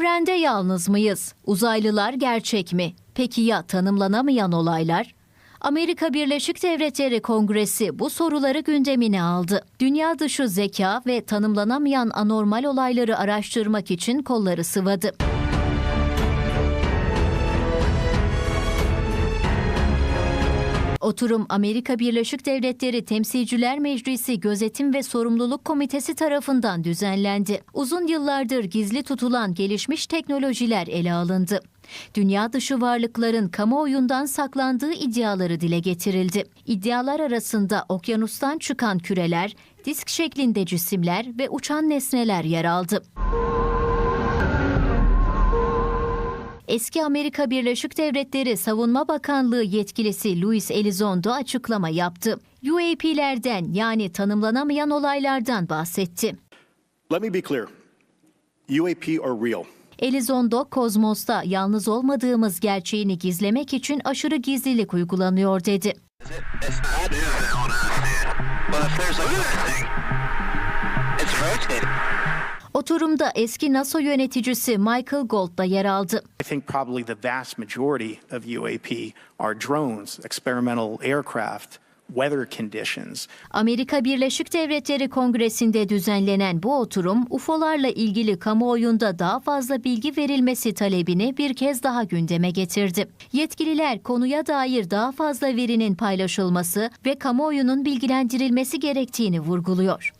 Evrende yalnız mıyız? Uzaylılar gerçek mi? Peki ya tanımlanamayan olaylar? Amerika Birleşik Devletleri Kongresi bu soruları gündemine aldı. Dünya dışı zeka ve tanımlanamayan anormal olayları araştırmak için kolları sıvadı. Oturum Amerika Birleşik Devletleri Temsilciler Meclisi Gözetim ve Sorumluluk Komitesi tarafından düzenlendi. Uzun yıllardır gizli tutulan gelişmiş teknolojiler ele alındı. Dünya dışı varlıkların kamuoyundan saklandığı iddiaları dile getirildi. İddialar arasında okyanustan çıkan küreler, disk şeklinde cisimler ve uçan nesneler yer aldı. Eski Amerika Birleşik Devletleri Savunma Bakanlığı yetkilisi Luis Elizondo açıklama yaptı. UAP'lerden yani tanımlanamayan olaylardan bahsetti. Let me be clear. UAP are real. Elizondo, Kozmos'ta yalnız olmadığımız gerçeğini gizlemek için aşırı gizlilik uygulanıyor dedi. Oturumda eski NASA yöneticisi Michael Gold da yer aldı. I think probably the vast majority of UAP are drones, experimental aircraft. Amerika Birleşik Devletleri Kongresi'nde düzenlenen bu oturum, UFO'larla ilgili kamuoyunda daha fazla bilgi verilmesi talebini bir kez daha gündeme getirdi. Yetkililer konuya dair daha fazla verinin paylaşılması ve kamuoyunun bilgilendirilmesi gerektiğini vurguluyor.